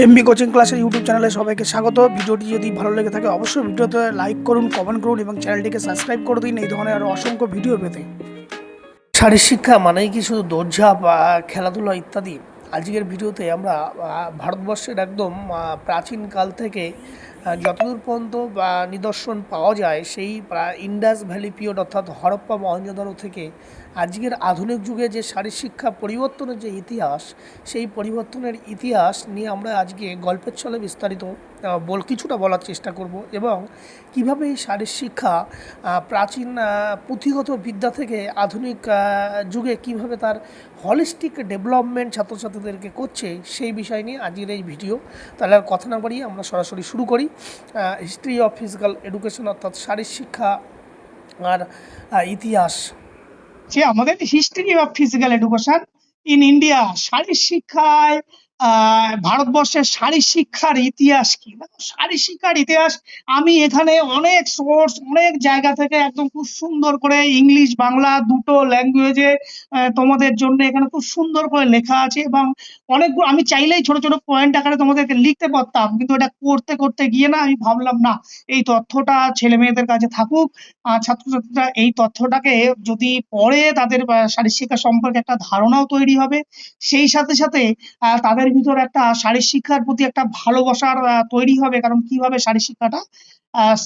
MB coaching ক্লাসের YouTube চ্যানেলে সবাইকে স্বাগত। ভিডিওটি যদি ভালো লেগে থাকে, অবশ্যই ভিডিওতে লাইক করুন কমেন্ট করুন এবং চ্যানেলটিকে সাবস্ক্রাইব করে দিন। এই ধরনের আরও অসংখ্য ভিডিও পেতে। শারীর শিক্ষা মানেই কি শুধু দৌড়ঝাঁপ খেলাধুলা ইত্যাদি? আজকের ভিডিওতে আমরা ভারতবর্ষের একদম প্রাচীনকাল থেকে যতদূর পর্যন্ত নিদর্শন পাওয়া যায়, সেই ইন্ডাস ভ্যালি পিরিয়ড অর্থাৎ হরপ্পা মহেঞ্জোদারো থেকে আজকের আধুনিক যুগে যে শারীর শিক্ষা পরিবর্তনের যে ইতিহাস, সেই পরিবর্তনের ইতিহাস নিয়ে আমরা আজকে গল্পের ছলে বিস্তারিত বল, কিছুটা বলার চেষ্টা করব এবং কীভাবে এই শারীর শিক্ষা প্রাচীন পুঁথিগত বিদ্যা থেকে আধুনিক যুগে কীভাবে তার হলিস্টিক ডেভেলপমেন্ট ছাত্রছাত্রীদেরকে করছে, সেই বিষয় নিয়ে আজকের এই ভিডিও। তাহলে আর কথা না বাড়িয়ে আমরা সরাসরি শুরু করি। হিস্ট্রি অফ ফিজিক্যাল এডুকেশন অর্থাৎ শারীর শিক্ষা আর ইতিহাস। যে আমাদের history of physical education in India শারীর শিক্ষায় ভারতবর্ষের শারীর শিক্ষার ইতিহাস কি? শারীর শিক্ষার ইতিহাস আমি এখানে অনেক সোর্স অনেক জায়গা থেকে একদম খুব সুন্দর করে ইংলিশ বাংলা দুটো ল্যাঙ্গুয়েজে তোমাদের জন্য এখানে খুব সুন্দর করে লেখা আছে এবং অনেকগুলো আমি চাইলেই ছোট ছোট পয়েন্ট আকারে তোমাদেরকে লিখতে পারতাম কিন্তু এটা করতে করতে গিয়ে না আমি ভাবলাম না এই তথ্যটা ছেলে মেয়েদের কাছে থাকুক আহ, ছাত্রছাত্রীরা এই তথ্যটাকে যদি পড়ে তাদের আহ, শারীর শিক্ষা সম্পর্কে একটা ধারণাও তৈরি হবে। সেই সাথে সাথে তাদের ভিতর একটা শারীর শিক্ষার প্রতি একটা ভালোবাসার তৈরি হবে। কারণ কীভাবে শারীর শিক্ষাটা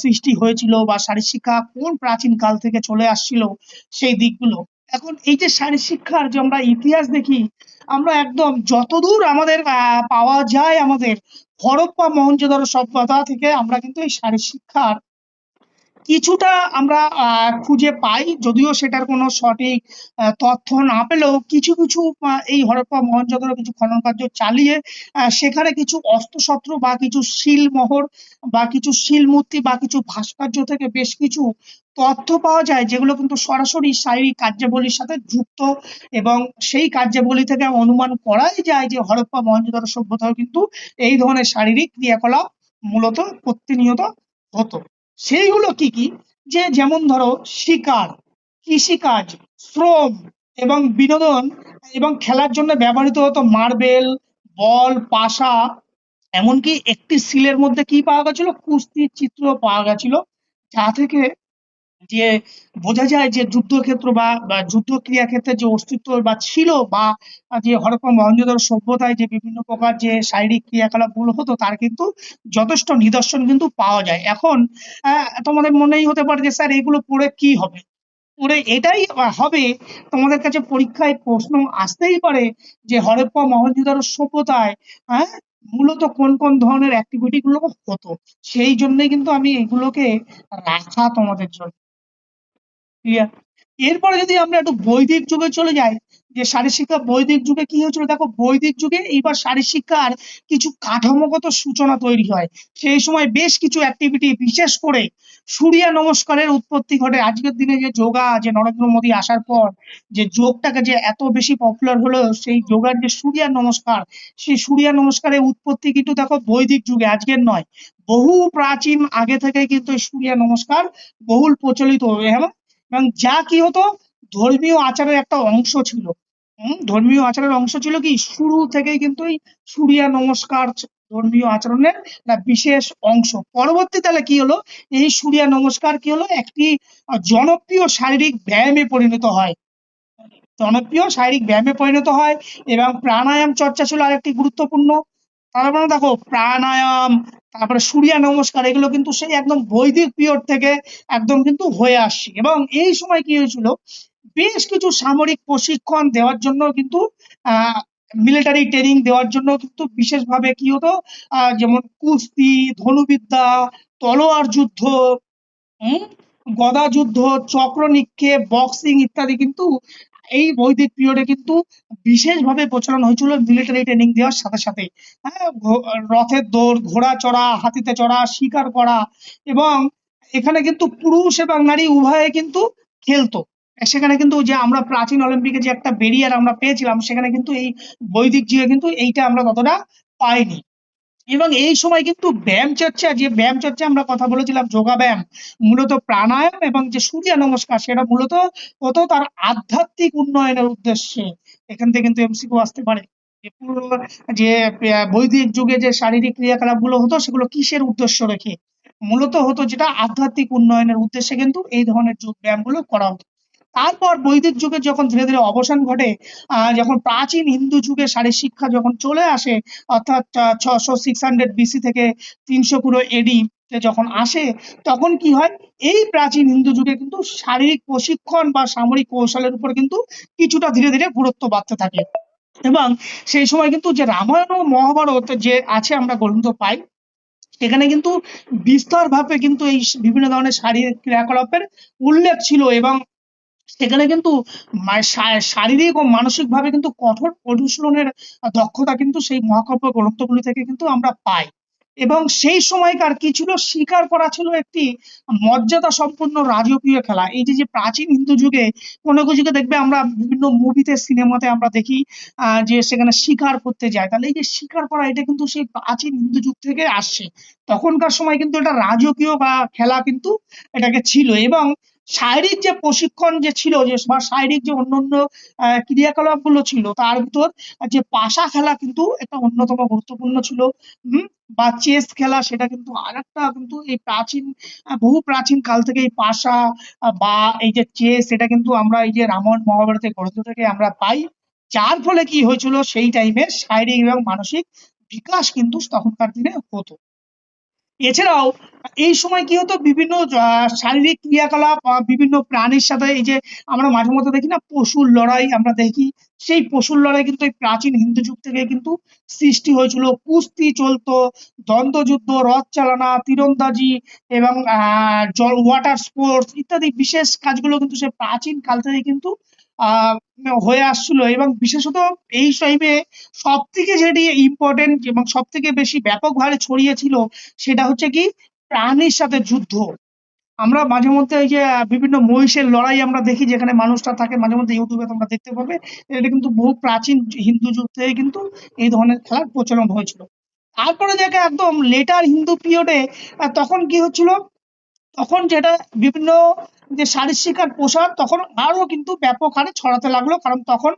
সৃষ্টি হয়েছিল বা শারীর শিক্ষা কোন প্রাচীন কাল থেকে চলে আসছিল সেই দিকগুলো। এখন এই যে শারীর শিক্ষার যে আমরা ইতিহাস দেখি, আমরা একদম যতদূর আমাদের পাওয়া যায় আমাদের হরপ্পা মহেঞ্জোদারো সভ্যতা থেকে আমরা কিন্তু এই শারীর শিক্ষার কিছুটা আমরা খুঁজে পাই, যদিও সেটার কোনো সঠিক তথ্য না পেলেও কিছু কিছু এই হরপ্পা মহেঞ্জোদারো কিছু খনন কার্য চালিয়ে সেখানে কিছু অস্ত্রশস্ত্র বা কিছু শিলমোহর বা কিছু শিলমূর্তি বা কিছু ভাস্কর্য থেকে বেশ কিছু তথ্য পাওয়া যায়, যেগুলো কিন্তু সরাসরি শারীরিক কার্যাবলীর সাথে যুক্ত এবং সেই কার্যাবলী থেকে অনুমান করাই যায় যে হরপ্পা মহেঞ্জোদারো সভ্যতাও কিন্তু এই ধরনের শারীরিক ক্রিয়াকলাপ মূলত প্রতিনিয়ত হতো। সেইগুলো কি কি? যে যেমন ধরো শিকার কৃষিকাজ শ্রম এবং বিনোদন এবং খেলার জন্য ব্যবহৃত হতো মার্বেল, বল, পাশা। এমনকি একটি সিলের মধ্যে কি পাওয়া গেছিল? কুস্তির চিত্র পাওয়া গেছিল, যা থেকে যে বোঝা যায় যে যুদ্ধক্ষেত্র বা যুদ্ধ ক্রিয়াক্ষেত্রে যে অস্তিত্ব বা ছিল বা যে হরপ্পা মহেঞ্জোদারো সভ্যতায় যে বিভিন্ন প্রকার যে শারীরিক ক্রিয়াকলাপগুলো হতো, তার কিন্তু যথেষ্ট নিদর্শন কিন্তু পাওয়া যায়। এখন তোমাদের মনেই হতে পারে যে স্যার এগুলো পড়ে কি হবে? পড়ে এটাই হবে, তোমাদের কাছে পরীক্ষায় প্রশ্ন আসতেই পারে যে হরপ্পা মহেঞ্জোদারো সভ্যতায় হ্যাঁ মূলত কোন কোন ধরনের অ্যাক্টিভিটি গুলো হতো? সেই জন্যই কিন্তু আমি এগুলোকে রাখা তোমাদের জন্য। ক্লিয়ার এরপরে যদি আমরা একটু বৈদিক যুগে চলে যাই, যে শারীর শিক্ষা বৈদিক যুগে কি হয়েছিল? দেখো, বৈদিক যুগে এইবার শারীর শিক্ষার কিছু কাঠামোগত সূচনা তৈরি হয়। সেই সময় বেশ কিছু অ্যাক্টিভিটি বিশেষ করে সূর্য নমস্কারের উৎপত্তি ঘটে। আজকের দিনে যে যোগা, যে নরেন্দ্র মোদী আসার পর যে যোগটাকে যে এত বেশি পপুলার হলো, সেই যোগার যে সূর্য নমস্কার, সেই সূর্য নমস্কারের উৎপত্তি কিন্তু দেখো বৈদিক যুগে, আজকের নয়। বহু প্রাচীন আগে থেকে কিন্তু সূর্য নমস্কার বহুল প্রচলিত এবং এবং যা কি হতো, ধর্মীয় আচারের একটা অংশ ছিল। হম? ধর্মীয় আচারের অংশ ছিল কি? শুরু থেকেই কিন্তু এই সূর্য নমস্কার ধর্মীয় আচরণের একটা বিশেষ অংশ। পরবর্তীকালে কি হলো? এই সূর্য নমস্কার কি হলো? একটি জনপ্রিয় শারীরিক ব্যায়ামে পরিণত হয়। জনপ্রিয় শারীরিক ব্যায়ামে পরিণত হয় এবং প্রাণায়াম চর্চা ছিল আরেকটি গুরুত্বপূর্ণ। তার মানে দেখো, প্রাণায়াম, তারপরে সূর্য নমস্কার, এগুলো কিন্তু সেই একদম বৈদিক পিরিয়ড থেকে একদম কিন্তু হয়ে আসছে। এবং এই সময় কি হয়েছিল? বেশ কিছু সামরিক প্রশিক্ষণ দেওয়ার জন্য কিন্তু মিলিটারি ট্রেনিং দেওয়ার জন্য কিন্তু বিশেষভাবে কি হতো? যেমন কুস্তি, ধনুবিদ্যা, তলোয়ার যুদ্ধ গদা যুদ্ধ চক্র নিক্ষেপ বক্সিং ইত্যাদি কিন্তু এই বৈদিক পিরিয়ডে কিন্তু বিশেষভাবে প্রচলন হয়েছিল মিলিটারি ট্রেনিং দেওয়ার সাথে সাথে। হ্যাঁ রথের দৌড়, ঘোড়া চড়া, হাতিতে চড়া, শিকার করা এবং এখানে কিন্তু পুরুষ এবং নারী উভয়ে কিন্তু খেলতো। সেখানে কিন্তু যে আমরা প্রাচীন অলিম্পিকে যে একটা বেরিয়ার আমরা পেয়েছিলাম, সেখানে কিন্তু এই বৈদিক যুগে কিন্তু এইটা আমরা ততটা পাইনি। এবং এই সময় কিন্তু ব্যায়াম চর্চা, যে ব্যায়াম চর্চা আমরা কথা বলেছিলাম, যোগা ব্যায়াম, মূলত প্রাণায়াম এবং যে সূর্য নমস্কার, সেটা মূলত হতো তার আধ্যাত্মিক উন্নয়নের উদ্দেশ্যে। এখান থেকে কিন্তু এমসিকিউ আসতে পারে। যে বৈদিক যুগে যে শারীরিক ক্রিয়াকলাপগুলো হতো, সেগুলো কিসের উদ্দেশ্য রেখে? মূলত হতো যেটা আধ্যাত্মিক উন্নয়নের উদ্দেশ্যে কিন্তু এই ধরনের যোগ ব্যায়ামগুলো করা হতো। তারপর বৈদিক যুগের যখন ধীরে ধীরে অবসান ঘটে যখন প্রাচীন হিন্দু যুগে শারীর শিক্ষা যখন চলে আসে, অর্থাৎ ছশো সিক্স হান্ড্রেড বিসি থেকে তিনশো পুরো এডি যখন আসে, তখন কি হয়? এই প্রাচীন হিন্দু যুগে কিন্তু শারীরিক প্রশিক্ষণ বা সামরিক কৌশলের উপর কিন্তু কিছুটা ধীরে ধীরে গুরুত্ব বাড়তে থাকে। এবং সেই সময় কিন্তু যে রামায়ণ ও মহাভারত যে আছে আমরা গ্রন্থ পাই এখানে কিন্তু বিস্তরভাবে কিন্তু এই বিভিন্ন ধরনের শারীরিক ক্রিয়াকলাপের উল্লেখ ছিল এবং সেখানে কিন্তু শারীরিক ও মানসিক ভাবে কিন্তু কঠোর অনুশীলনের দক্ষতা কিন্তু সেই মহাকাব্য গ্রন্থগুলি থেকে কিন্তু আমরা পাই। এবং সেই সময়কার কি ছিল শিকার করা ছিল একটি মর্যাদা সম্পন্ন রাজকীয় খেলা। এই যে প্রাচীন হিন্দু যুগে কোনো যুগে দেখবে আমরা বিভিন্ন মুভিতে সিনেমাতে আমরা দেখি যে সেখানে শিকার করতে যায়। তাহলে এই যে শিকার করা, এটা কিন্তু সেই প্রাচীন হিন্দু যুগ থেকে আসছে। তখনকার সময় কিন্তু এটা রাজকীয় বা খেলা কিন্তু এটাকে ছিল। এবং শারীরিক যে প্রশিক্ষণ যে ছিল যে, বা শারীরিক যে অন্যান্য ক্রিয়াকলাপগুলো ছিল, তার ভিতর যে পাশা খেলা কিন্তু একটা অন্যতম গুরুত্বপূর্ণ ছিল। হম? বা চেস খেলা, সেটা কিন্তু আরেকটা কিন্তু এই প্রাচীন বহু প্রাচীন কাল থেকে এই পাশা বা এই যে চেস, সেটা কিন্তু আমরা এই যে রামায়ণ মহাভারতের গ্রন্থ থেকে আমরা পাই। যার ফলে কি হয়েছিল? সেই টাইমে শারীরিক এবং মানসিক বিকাশ কিন্তু তখনকার দিনে হতো। এছাড়াও এই সময় কি হতো? বিভিন্ন শারীরিক ক্রিয়াকলাপ বিভিন্ন প্রাণীর সাথে এই যে আমরা মাঝে মধ্যে দেখি না, পশুর লড়াই আমরা দেখি, সেই পশুর লড়াই কিন্তু এই প্রাচীন হিন্দু যুগ থেকে কিন্তু সৃষ্টি হয়েছিল। কুস্তি চলতো, দ্বন্দ্বযুদ্ধ, রথ চালানা, তীরন্দাজি এবং, আহ, জল ওয়াটার স্পোর্টস ইত্যাদি বিশেষ কাজগুলো কিন্তু সে প্রাচীন কাল থেকে কিন্তু হয়ে আসছিল এবং বিশেষত এই টাইমে সব থেকে যেটি ইম্পর্টেন্ট এবং সব থেকে বেশি ব্যাপকভাবে ছড়িয়েছিল সেটা হচ্ছে কি প্রাণীর সাথে যুদ্ধ। আমরা মাঝে মধ্যে এই যে বিভিন্ন মহিষের লড়াই আমরা দেখি যেখানে মানুষটা থাকে, মাঝে মধ্যে ইউটিউবে তোমরা দেখতে পাবে। এটা কিন্তু বহু প্রাচীন হিন্দু যুগ থেকে কিন্তু এই ধরনের খেলার প্রচলন হয়েছিল। তারপরে দেখে একদম লেটার হিন্দু পিরিয়ডে তখন কি হচ্ছিল? তখন যেটা বিভিন্ন যে শারীর প্রসার তখন আরও কিন্তু ব্যাপক হারে ছড়াতে লাগল। কারণ তখন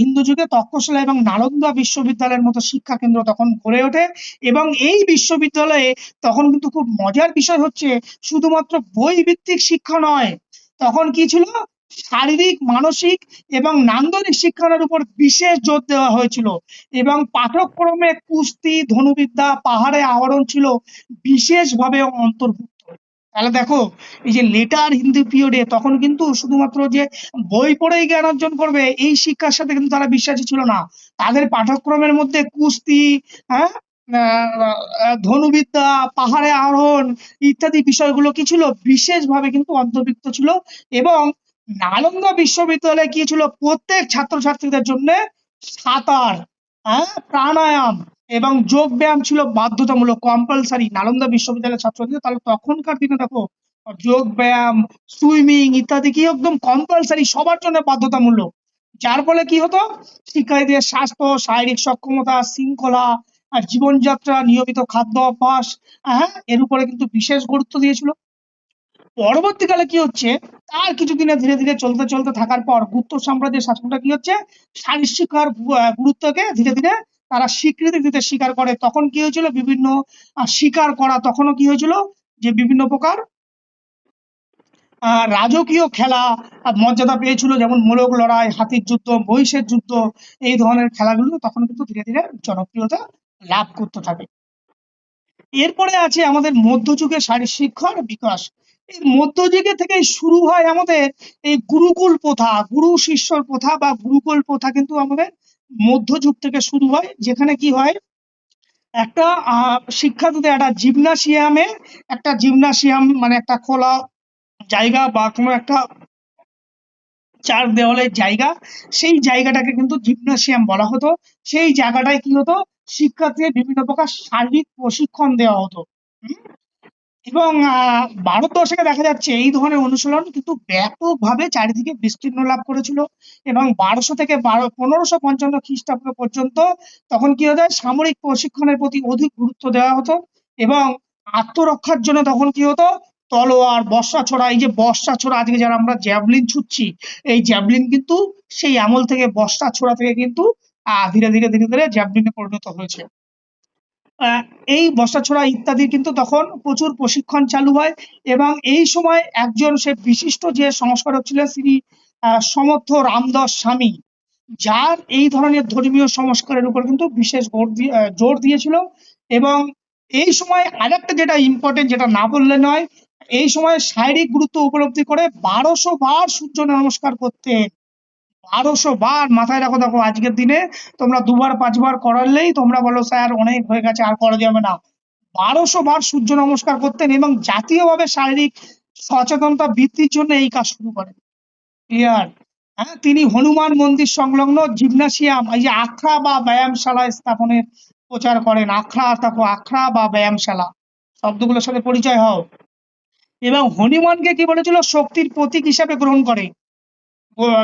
হিন্দু যুগে তক্ষশিলা এবং নালন্দা বিশ্ববিদ্যালয়ের মতো শিক্ষা কেন্দ্র তখন গড়ে ওঠে এবং এই বিশ্ববিদ্যালয়ে তখন কিন্তু খুব মজার বিষয় হচ্ছে শুধুমাত্র বই ভিত্তিক শিক্ষা নয়, তখন কি ছিল? শারীরিক, মানসিক এবং নান্দনিক শিক্ষার উপর বিশেষ জোর দেওয়া হয়েছিল এবং পাঠ্যক্রমে কুস্তি, ধনুবিদ্যা, পাহাড়ে আহরণ ছিল বিশেষভাবে অন্তর্ভুক্ত। তাহলে দেখো, এই যে লেটার হিন্দি পিরিয়ডে তখন কিন্তু শুধুমাত্র যে বই পড়েই জ্ঞান অর্জন করবে, এই শিক্ষার সাথে কিন্তু তারা বিশ্বাসী ছিল না। তাদের পাঠ্যক্রমের মধ্যে কুস্তি হ্যাঁ? ধনুবিদ্যা, পাহাড়ে আরোহণ ইত্যাদি বিষয়গুলো কি ছিল? বিশেষভাবে কিন্তু অন্তর্ভুক্ত ছিল এবং নালন্দা বিশ্ববিদ্যালয়ে কি ছিল? প্রত্যেক ছাত্রছাত্রীদের জন্য সাঁতার হ্যাঁ? প্রাণায়াম এবং যোগ ব্যায়াম ছিল বাধ্যতামূলক কম্পালসারি নালন্দা বিশ্ববিদ্যালয়ের ছাত্রছাত্রীদের তাহলে তখনকার দিনে দেখো, যোগ ব্যায়াম সুইমিং ইত্যাদি কি একদম কম্পালসারি সবার জন্য বাধ্যতামূলক। যার ফলে কি হতো? শিক্ষার্থীদের স্বাস্থ্য, শারীরিক সক্ষমতা, শৃঙ্খলা আর জীবনযাত্রা, নিয়মিত খাদ্য অভ্যাস হ্যাঁ এর উপরে কিন্তু বিশেষ গুরুত্ব দিয়েছিল। পরবর্তীকালে কি হচ্ছে? তার কিছুদিনে ধীরে ধীরে চলতে চলতে থাকার পর গুপ্ত সাম্রাজ্যের শাসনটা কি হচ্ছে? শারীর শিক্ষার গুরুত্বকে ধীরে ধীরে তারা স্বীকৃতি দিতে স্বীকার করে। তখন কি হয়েছিল? বিভিন্ন শিকার করা। তখনও কি হয়েছিল? যে বিভিন্ন প্রকার রাজকীয় খেলা মর্যাদা পেয়েছিল। যেমন মোরগ লড়াই, হাতির যুদ্ধ, মহিষের যুদ্ধ, এই ধরনের খেলাগুলো তখন কিন্তু ধীরে ধীরে জনপ্রিয়তা লাভ করতে থাকে। এরপরে আছে আমাদের মধ্যযুগের শারীর শিক্ষার বিকাশ। এই মধ্যযুগে থেকে শুরু হয় আমাদের এই গুরুকুল প্রথা, গুরু শিষ্যর প্রথা বা গুরুকুল প্রথা কিন্তু আমাদের মধ্যযুগ থেকে শুরু হয়, যেখানে কি হয়? একটা আহ শিক্ষার্থীতে একটা জিমনাসিয়ামে একটা জিমনাসিয়াম মানে একটা খোলা জায়গা বা কোনো একটা চার দেওয়ালের জায়গা, সেই জায়গাটাকে কিন্তু জিমনাসিয়াম বলা হতো। সেই জায়গাটায় কি হতো? শিক্ষার্থীদের বিভিন্ন প্রকার শারীরিক প্রশিক্ষণ দেওয়া হতো? এবং আহ ভারতবর্ষে দেখা যাচ্ছে এই ধরনের অনুশীলন কিন্তু ব্যাপকভাবে চারিদিকে বিস্তীর্ণ লাভ করেছিল এবং বারোশো থেকে বারো পনেরোশো পঞ্চান্ন খ্রিস্টাব্দ পর্যন্ত তখন কি হতো? সামরিক প্রশিক্ষণের প্রতি অধিক গুরুত্ব দেওয়া হতো এবং আত্মরক্ষার জন্য তখন কি হতো? তলোয়ার বর্ষা ছোড়া এই যে বর্ষা ছোড়া আজকে যারা আমরা জ্যাভলিন ছুটছি এই জ্যাভলিন কিন্তু সেই আমল থেকে বর্ষা ছোড়া থেকে কিন্তু আহ, ধীরে ধীরে ধীরে ধীরে জ্যাভলিনে পরিণত হয়েছে। এই বর্ষাছোড়া ইত্যাদির কিন্তু তখন প্রচুর প্রশিক্ষণ চালু হয় এবং এই সময় একজন সে বিশিষ্ট যে সংস্কারক ছিলেন শ্রী সমর্থ রামদাস স্বামী, যার এই ধরনের ধর্মীয় সংস্কারের উপর কিন্তু বিশেষ জোর দিয়েছিল এবং এই সময় আরেকটা যেটা ইম্পর্টেন্ট যেটা না বললে নয়, এই সময় শারীরিক গুরুত্ব উপলব্ধি করে বারোশো বার সূর্য নমস্কার করতেন। বারোশো বার মাথায় রাখো, দেখো আজকের দিনে তোমরা দুবার, পাঁচবার করালেই তোমরা বলো, স্যার, অনেক হয়ে গেছে, আর করা যাবে না। বারোশো বার সূর্য নমস্কার করতেন এবং জাতীয়ভাবে শারীরিক সচেতনতা বৃদ্ধির জন্য এই কাজ শুরু করেন। ক্লিয়ার হ্যাঁ তিনি হনুমান মন্দির সংলগ্ন জিমনাসিয়াম, এই যে আখড়া বা ব্যায়ামশালা স্থাপনের প্রচার করেন। আখড়া, দেখো, আখড়া বা ব্যায়ামশালা, শব্দগুলোর সাথে পরিচয় হও। এবং হনুমানকে কি বলেছিল? শক্তির প্রতীক হিসাবে গ্রহণ করে।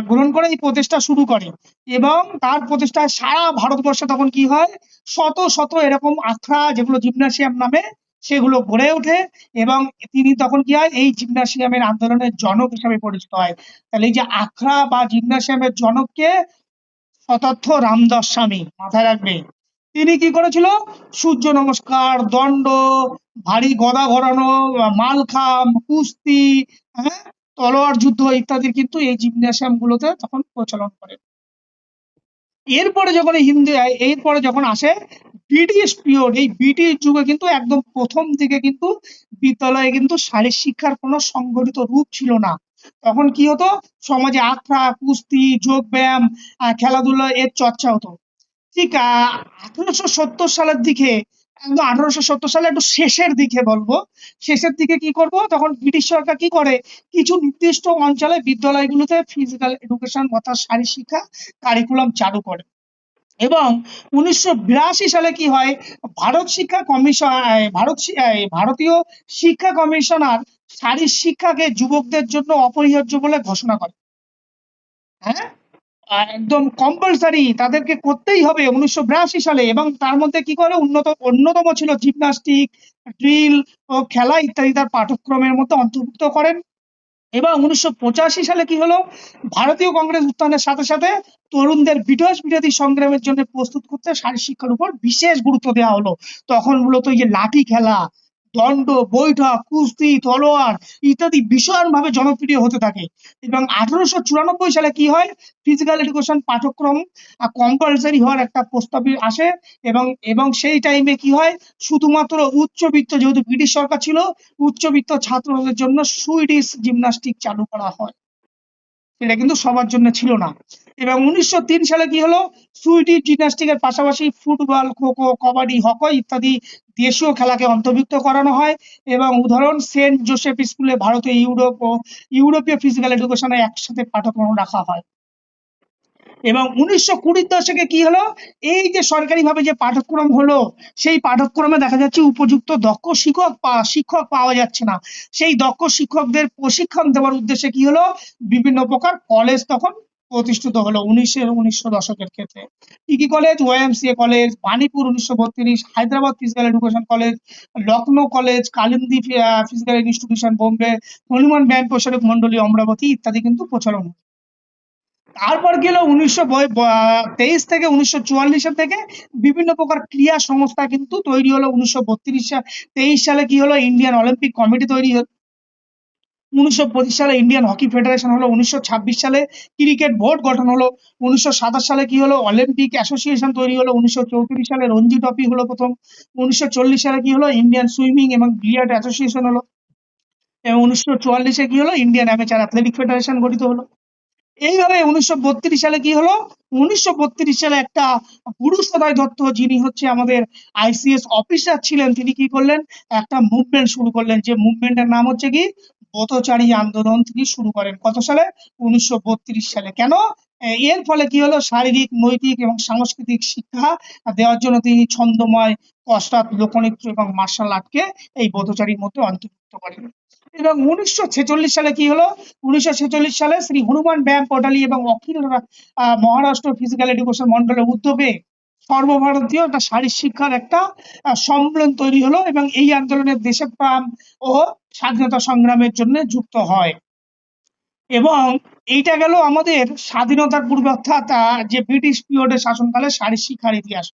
গ্রহণ করে এই প্রচেষ্টা শুরু করে। এবং তার প্রচেষ্টায় সারা ভারতবর্ষে তখন কি হয়? শত শত এরকম আখড়া যেগুলো জিমনাসিয়াম নামে, সেগুলো গড়ে ওঠে এবং তিনি তখন কি হয়? এই জিমনাসিয়ামের আন্দোলনের জনক হিসাবে পরিচিত হয়। তাহলে এই যে আখড়া বা জিমনাসিয়ামের জনককে শতার্থ রামদাস স্বামী মাথায় রাখবে। তিনি কি করেছিল? সূর্য নমস্কার, দণ্ড, ভারী গদা ঘোরানো, মালখাম, কুস্তি হ্যাঁ? তলোয়ার যুদ্ধ ইত্যাদির কিন্তু এই জিমনাসিয়াম গুলোতে তখন প্রচলন করে। এরপরে যখন হিন্দু, এরপরে যখন আসে, ব্রিটিশ পিরিয়ড এই ব্রিটিশ যুগে কিন্তু একদম প্রথম দিকে কিন্তু বিদ্যালয়ে কিন্তু শারীরিক শিক্ষার কোনো সংগঠিত রূপ ছিল না। তখন কি হতো? সমাজে আখড়া, কুস্তি, যোগ ব্যায়াম খেলাধুলা এর চর্চা হতো। ঠিক, আহ, আঠারোশো সত্তর সালের দিকে একদম আঠারোশো সত্তর সালে একটু শেষের দিকে বলব। শেষের দিকে কি করব? তখন ব্রিটিশ সরকার কি করে? কিছু নির্দিষ্ট অঞ্চলে বিদ্যালয়গুলোতে ফিজিক্যাল এডুকেশন অর্থাৎ শারীরিক শিক্ষা কারিকুলাম চালু করে। এবং উনিশশো বিরাশি সালে কি হয়? ভারত শিক্ষা কমিশন ভারত ভারতীয় শিক্ষা কমিশনার শারীরিক শিক্ষাকে যুবকদের জন্য অপরিহার্য বলে ঘোষণা করে। হ্যাঁ? একদম কম্পালসারি তাদেরকে করতেই হবে উনিশশো বিরাশি সালে এবং তার মধ্যে কি করে উন্নত, অন্যতম ছিল জিমনাস্টিক ড্রিল ও খেলা ইত্যাদি তার পাঠ্যক্রমের মধ্যে অন্তর্ভুক্ত করেন এবং উনিশশো পঁচাশি সালে কি হলো? ভারতীয় কংগ্রেস উত্থানের সাথে সাথে তরুণদের ব্রিটিশ বিরোধী সংগ্রামের জন্য প্রস্তুত করতে শারীরিক শিক্ষার উপর বিশেষ গুরুত্ব দেওয়া হলো। তখন মূলত যে লাঠি খেলা দণ্ড, বৈঠক, কুস্তি, তলোয়ার ইত্যাদি ভীষণ ভাবে জনপ্রিয় হতে থাকে। এবং আঠারোশো চুরানব্বই সালে কি হয়? ফিজিক্যাল এডুকেশন পাঠ্যক্রম কম্পালসারি হওয়ার একটা প্রস্তাব আসে এবং এবং সেই টাইমে কি হয়? শুধুমাত্র উচ্চবিত্ত, যেহেতু ব্রিটিশ সরকার ছিল, উচ্চবিত্ত ছাত্রদের জন্য সুইডিশ জিমনাস্টিক চালু করা হয়। এটা কিন্তু সবার জন্য ছিল না। এবং উনিশশো তিন সালে কি হলো? সুইডিশ জিমন্যাস্টিকের পাশাপাশি ফুটবল, খোখো, কবাডি, হকি ইত্যাদি দেশীয় খেলাকে অন্তর্ভুক্ত করানো হয়। এবং উদাহরণ, সেন্ট জোসেফ স্কুলে ভারতে ইউরোপ ও ইউরোপীয় ফিজিক্যাল এডুকেশনে একসাথে পাঠক্রম রাখা হয়। এবং উনিশশো কুড়ির দশকে কি হলো? এই যে সরকারিভাবে যে পাঠ্যক্রম হলো, সেই পাঠক্রমে দেখা যাচ্ছে উপযুক্ত দক্ষ শিক্ষক শিক্ষক পাওয়া যাচ্ছে না। সেই দক্ষ শিক্ষকদের প্রশিক্ষণ দেওয়ার উদ্দেশ্যে কি হলো? বিভিন্ন প্রকার কলেজ তখন প্রতিষ্ঠিত হলো উনিশের উনিশশো দশকের ক্ষেত্রে। কি কি কলেজ ওয়াইএমসিএ কলেজ বাণীপুর উনিশশো বত্রিশ, Hyderabad physical education college Lucknow college Kalindi physical institution Bombay, Hanuman Vyayam Prasarak Mandali Amaravati ইত্যাদি কিন্তু প্রচলন। তারপর গেল উনিশশো তেইশ থেকে উনিশশো থেকে বিভিন্ন প্রকার ক্রিয়া সংস্থা কিন্তু তৈরি হলো। উনিশশো বত্রিশ সাল, তেইশ সালে কি হলো? ইন্ডিয়ান অলিম্পিক কমিটি তৈরি হলো। উনিশশো পঁচিশ সালে ইন্ডিয়ান হকি ফেডারেশন হলো। উনিশশো ছাব্বিশ সালে ক্রিকেট বোর্ড গঠন হলো। উনিশশো সাতাশ সালে কি হলো? অলিম্পিক অ্যাসোসিয়েশন তৈরি হলো। উনিশশো চৌত্রিশ সালে রঞ্জি ট্রফি হলো প্রথম। উনিশশো চল্লিশ সালে কি হলো? ইন্ডিয়ান সুইমিং এবং বিলিয়ার্ড অ্যাসোসিয়েশন হলো। এবং উনিশশো চুয়াল্লিশে কি হলো? ইন্ডিয়ান অ্যামেচার অ্যাথলেটিক ফেডারেশন গঠিত হলো। এইভাবে উনিশশো বত্রিশ সালে কি হলো? উনিশশো বত্রিশ সালে একটা গুরু সদয় দত্ত যিনি হচ্ছে আমাদের আইসিএস অফিসার ছিলেন, তিনি কি করলেন? একটা মুভমেন্ট শুরু করলেন। যে মুভমেন্টের নাম হচ্ছে কি? ব্রতচারী আন্দোলন তিনি শুরু করেন। কত সালে? উনিশশো বত্রিশ সালে। কেন? এর ফলে কি হলো? শারীরিক, নৈতিক এবং সাংস্কৃতিক শিক্ষা দেওয়ার জন্য তিনি ছন্দময়, কষ্টাৎ লোকনৃত্য এবং মার্শাল আর্টকে এই ব্রতচারীর মধ্যে অন্তর্ভুক্ত করেন। এবং উনিশশো ছেচল্লিশ সালে কি হলো? উনিশশো ছেচল্লিশ সালে শ্রী হনুমান ব্যায়াম পোর্টালি এবং অখিল মহারাষ্ট্র ফিজিক্যাল এডুকেশন মন্ডলের উদ্যোগে সর্বভারতীয় একটা শারীরিক শিক্ষার একটা সম্মেলন তৈরি হলো এবং এই আন্দোলনের দেশপ্রাণ ও স্বাধীনতা সংগ্রামের জন্য যুক্ত হয়। এবং এইটা গেল আমাদের স্বাধীনতার পূর্বে অর্থাৎ যে ব্রিটিশ পিরিয়ডের শাসনকালে শারীর শিক্ষার ইতিহাস।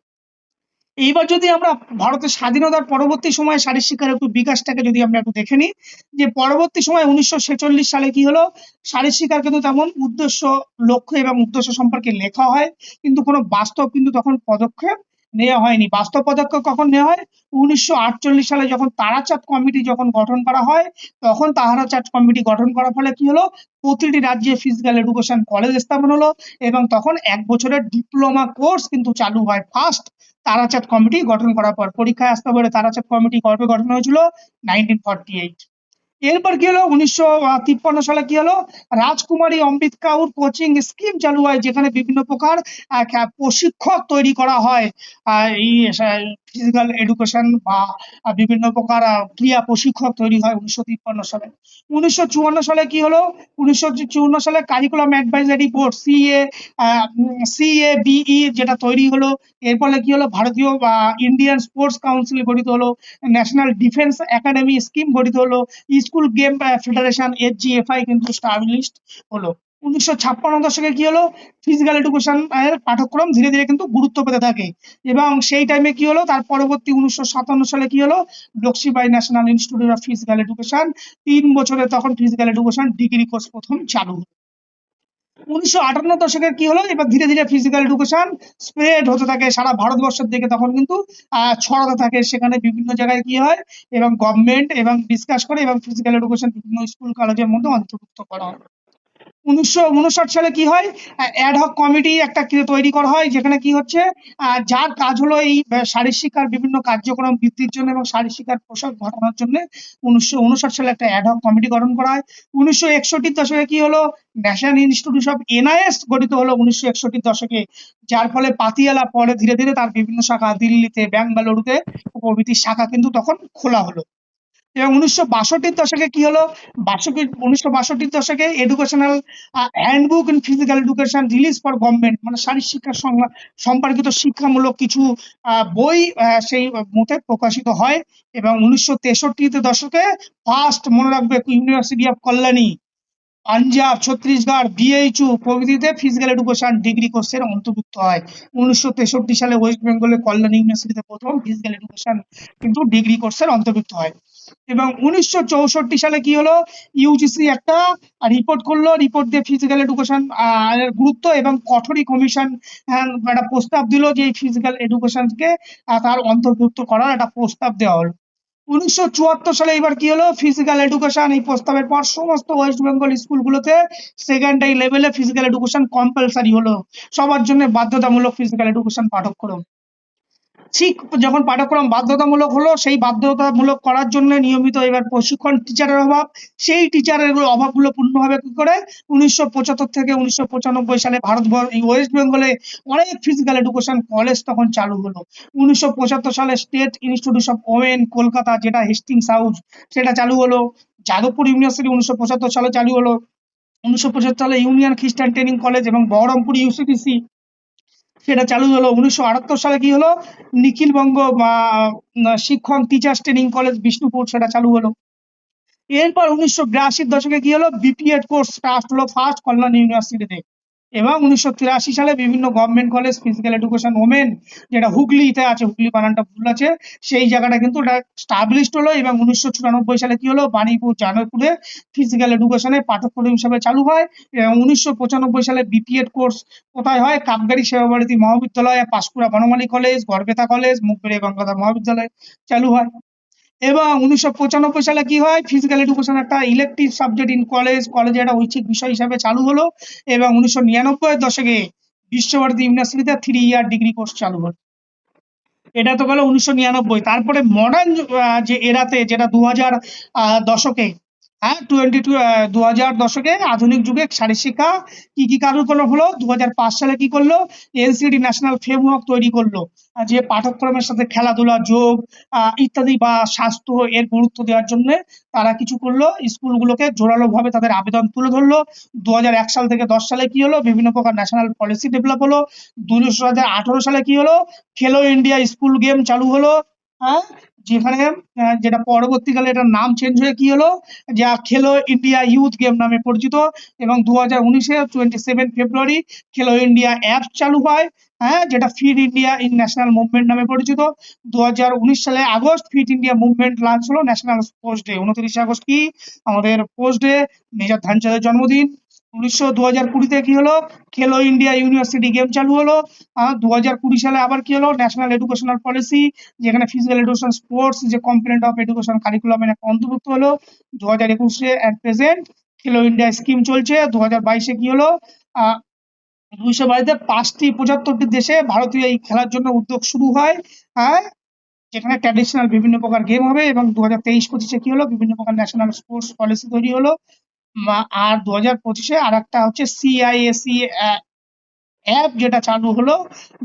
এইবার যদি আমরা ভারতের স্বাধীনতার পরবর্তী সময়ে শারীর শিক্ষার একটু বিকাশটাকে যদি আমরা একটু দেখে নিই, যে পরবর্তী সময় উনিশশো ছেচল্লিশ সালে কি হলো? শারীর শিক্ষার কিন্তু তেমন উদ্দেশ্য, লক্ষ্য এবং উদ্দেশ্য সম্পর্কে লেখা হয়, কিন্তু কোনো বাস্তব কিন্তু তখন পদক্ষেপ নেওয়া হয়নি। বাস্তব পদক্ষেপ কখন নেওয়া হয়? উনিশশো আটচল্লিশ সালে যখন তারাচাঁদ কমিটি যখন গঠন করা হয়, তখন তারাচাঁদ কমিটি গঠন করার ফলে কি হলো? প্রতিটি রাজ্যে ফিজিক্যাল এডুকেশন কলেজ স্থাপন হলো এবং তখন এক বছরের ডিপ্লোমা কোর্স কিন্তু চালু হয় ফার্স্ট তারাচাঁদ কমিটি গঠন করার পর। পরীক্ষায় আসতে পারে তারাচাঁদ কমিটি কবে গঠন হয়েছিল? নাইনটিন ফর্টি এইট এরপর কি হলো? উনিশশো তিপ্পান্ন সালে কি হলো? রাজকুমারী অমৃত কাউর কোচিং স্কিম চালু হয়, যেখানে বিভিন্ন প্রকার প্রশিক্ষক তৈরি করা হয়। এই ফিজিক্যাল এডুকেশন বা বিভিন্ন প্রকার ক্রিয়া প্রশিক্ষক তৈরি হয় উনিশশো তিপ্পান্ন সালে। উনিশশো চুয়ান্ন সালে কি হলো? উনিশশো চুয়ান্ন সালে curriculum advisory board CA CA BE যেটা তৈরি হলো। এর ফলে কি হলো? ভারতীয় ইন্ডিয়ান স্পোর্টস কাউন্সিল গঠিত হলো। ন্যাশনাল ডিফেন্স একাডেমি স্কিম গঠিত হলো। স্কুল গেম ফেডারেশন এফজিএফআই কিন্তু স্টাবলিশড হলো। উনিশশো ছাপ্পান্ন দশকে কি হলো? ফিজিক্যাল এডুকেশন এর পাঠ্যক্রম ধীরে ধীরে কিন্তু গুরুত্ব পেতে থাকে। এবং সেই টাইমে কি হলো? তার পরবর্তী উনিশশো সাতান্ন সালে কি হলো? Lakshmibai national institute of physical education তিন বছরে তখন ফিজিক্যাল এডুকেশন ডিগ্রি কোর্স প্রথম চালু হলো। উনিশশো আটান্ন দশকের কি হলো? এবার ধীরে ধীরে ফিজিক্যাল এডুকেশন স্প্রেড হতে থাকে সারা ভারতবর্ষের দিকে। তখন কিন্তু ছড়াতে থাকে। সেখানে বিভিন্ন জায়গায় কি হয়? এবং গভর্নমেন্ট এবং ডিসকাস করে এবং ফিজিক্যাল এডুকেশন বিভিন্ন স্কুল কলেজের মধ্যে অন্তর্ভুক্ত করা হয়। উনিশশো উনষাট সালে কি হয়? অ্যাড হক কমিটি একটা তৈরি করা হয়, যেখানে কি হচ্ছে? যার কাজ হলো এই শারীর শিক্ষার বিভিন্ন কার্যক্রম বৃদ্ধির জন্য এবং শারীর শিক্ষার পোশাক ঘটানোর জন্য উনিশশো উনষাট সালে একটা অ্যাড হক কমিটি গঠন করা হয়। উনিশশো একষট্টির দশকে কি হলো? ন্যাশনাল ইনস্টিটিউট অফ এনআইএস গঠিত হলো উনিশশো একষট্টির দশকে, যার ফলে পাতিয়ালা পরে ধীরে ধীরে তার বিভিন্ন শাখা, দিল্লিতে বেঙ্গালুরুতে প্রভৃতি শাখা কিন্তু তখন খোলা হলো। এবং উনিশশো বাষট্টির দশকে কি হলো? বাষট্টি, উনিশশো বাষট্টির দশকে educational handbook in physical education release for government মানে শারীর শিক্ষার সঙ্গে- সম্পর্কিত শিক্ষামূলক কিছু বই সেই মতে প্রকাশিত হয়। এবং উনিশশো তেষট্টিতে দশকে ফার্স্ট মনে রাখবে university of Kalyani Punjab Chhattisgarh BHU প্রভৃতিতে physical education degree কোর্সের অন্তর্ভুক্ত হয়। উনিশশো তেষট্টি সালে ওয়েস্ট বেঙ্গলের কল্যাণী ইউনিভার্সিটিতে প্রথম ফিজিক্যাল এডুকেশন কিন্তু ডিগ্রি কোর্সের অন্তর্ভুক্ত হয়। এবং উনিশশো চৌষট্টি সালে কি হলো? ইউজিসি একটা রিপোর্ট করল। রিপোর্ট দিয়ে ফিজিক্যাল এডুকেশন গুরুত্ব এবং কঠোরই কমিশন একটা প্রস্তাব দিল যে ফিজিক্যাল এডুকেশনকে তার অন্তর্ভুক্ত করার একটা প্রস্তাব দেওয়া হলো। উনিশশো চুয়াত্তর সালে এবার কি হলো? ফিজিক্যাল এডুকেশন এই প্রস্তাবের পর সমস্ত ওয়েস্ট বেঙ্গল স্কুলগুলোতে সেকেন্ডারি লেভেলে ফিজিক্যাল এডুকেশন কম্পালসারি হলো। সবার জন্য বাধ্যতামূলক ফিজিক্যাল এডুকেশন পাঠ্যক্রম ঠিক যখন পাঠ্যক্রম বাধ্যতামূলক হলো, সেই বাধ্যতামূলক করার জন্য নিয়মিত এবার প্রশিক্ষণ টিচারের অভাব। সেই টিচারের অভাবগুলো পূর্ণ হবে কি করে? উনিশশো পঁচাত্তর থেকে উনিশশো পঁচানব্বই সালে এই ওয়েস্ট বেঙ্গলে অনেক ফিজিক্যাল এডুকেশন কলেজ তখন চালু হলো। উনিশশো পঁচাত্তর সালে state institute of women Kolkata, যেটা হেস্টিংস হাউস সেটা চালু হলো। যাদবপুর ইউনিভার্সিটি উনিশশো পঁচাত্তর সালে চালু হলো। উনিশশো পঁচাত্তর সালে ইউনিয়ন খ্রিস্টান ট্রেনিং কলেজ এবং বহরমপুর ইউসিটিসি সেটা চালু হলো। উনিশশো আটাত্তর সালে কি হলো? নিখিলবঙ্গ শিক্ষক টিচার্স ট্রেনিং কলেজ বিষ্ণুপুর, সেটা চালু হলো। এরপর উনিশশো বিরাশির দশকে কি হলো? বিপিএড কোর্স স্টার্ট হলো ফার্স্ট কল্যাণ ইউনিভার্সিটিতে এবং উনিশশো তিরাশি সালে বিভিন্ন government college physical education women যেটা হুগলিতে আছে, হুগলি বানানটা ভুল আছে, সেই জায়গাটা কিন্তু এটা স্টাবলিশড হলো এবং উনিশশো চুরানব্বই সালে কি হলো? বাণীপুর জানপুরে ফিজিক্যাল এডুকেশনের পাঠ্যক্রম হিসাবে চালু হয় এবং উনিশশো পঁচানব্বই সালে বিপিএড কোর্স কোথায় হয়? কাকগাড়ি সেবাভারতী মহাবিদ্যালয় পাঁশকুড়া বনমালী কলেজ গড়বেতা কলেজ মুখবেড়ে গঙ্গাধর মহাবিদ্যালয় চালু হয়। এবং উনিশশো পঁচানব্বই সালে কি হয়? ফিজিক্যাল এডুকেশন একটা ইলেকটিভ সাবজেক্ট ইন কলেজ কলেজে একটা ঐচ্ছিক বিষয় হিসাবে চালু হলো এবং উনিশশো নিরানব্বই দশকে বিশ্বভারতী ইউনিভার্সিটিতে থ্রি ইয়ার ডিগ্রি কোর্স চালু হলো। এটা তো গেল উনিশশো নিরানব্বই। তারপরে মডার্ন যে এরাতে, যেটা দু হাজার দশকে হ্যাঁ টোয়েন্টি টু দু হাজার দশকে আধুনিক যুগে শারীর শিক্ষা কি কি কার্যক্রম হলো? দু হাজার পাঁচ সালে কি করল? এনসিডি ন্যাশনাল ফ্রেমওয়ার্ক তৈরি করল। যে পাঠ্যক্রমের সাথে খেলাধুলা, যোগ ইত্যাদি বা স্বাস্থ্য এর গুরুত্ব দেওয়ার জন্য তারা কিছু করল। স্কুলগুলোকে জোরালো ভাবে তাদের আবেদন তুলে ধরলো। দু হাজার এক সাল থেকে দশ সালে কি হলো? বিভিন্ন প্রকার ন্যাশনাল পলিসি ডেভেলপ হলো। দু হাজার আঠারো সালে কি হলো? খেলো ইন্ডিয়া স্কুল গেম চালু হলো। হ্যাঁ যেখানে যেটা পরবর্তীকালে এটার নাম চেঞ্জ হয়ে কি হলো? যা খেলো ইন্ডিয়া ইউথ গেম নামে পরিচিত এবং দু হাজার উনিশে টোয়েন্টি সেভেন ফেব্রুয়ারি খেলো ইন্ডিয়া অ্যাপ চালু হয় হ্যাঁ যেটা fit India in national movement নামে পরিচিত। দু হাজার উনিশ সালে August fit India movement launch হলো ন্যাশনাল স্পোর্টস ডে উনত্রিশে আগস্ট কি? আমাদের স্পোর্টস ডে মেজর ধ্যানচাঁদের জন্মদিন। উনিশশো দু হাজার কুড়িতে কি হলো? খেলো ইন্ডিয়া ইউনিভার্সিটি গেম চালু হলো। দু হাজার কুড়ি সালে আবার কি হলো? ন্যাশনাল এডুকেশনাল পলিসি যেখানে ফিজিক্যাল এডুকেশন স্পোর্টস যে কম্পোনেন্ট অফ এডুকেশন কারিকুলামের একটা অন্তর্ভুক্ত হলো। দু হাজার একুশে at present Khelo India scheme চলছে। দু হাজার বাইশে কি হলো? দুইশো বাইশে পাঁচটি পঁচাত্তরটি দেশে ভারতীয় এই খেলার জন্য উদ্যোগ শুরু হয়। হ্যাঁ যেখানে ট্র্যাডিশনাল বিভিন্ন প্রকার গেম হবে এবং দু হাজার তেইশ পঁচিশে কি হলো? বিভিন্ন প্রকার ন্যাশনাল স্পোর্টস পলিসি তৈরি হলো। আর দু হাজার পঁচিশে আর একটা হচ্ছে সিআইএসি অ্যাপ যেটা চালু হলো,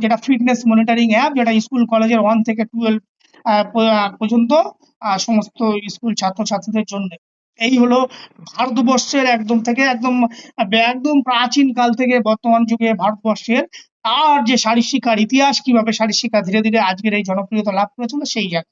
যেটা ফিটনেস মনিটরিং অ্যাপ যেটা স্কুল কলেজের ওয়ান থেকে টুয়েলভ পর্যন্ত সমস্ত স্কুল ছাত্রছাত্রীদের জন্য। এই হলো ভারতবর্ষের একদম থেকে একদম একদম প্রাচীন কাল থেকে বর্তমান যুগে ভারতবর্ষের, তার যে শারীর শিক্ষার ইতিহাস, কীভাবে শারীর শিক্ষা ধীরে ধীরে আজকের এই জনপ্রিয়তা লাভ করেছিল, সেই জায়গা।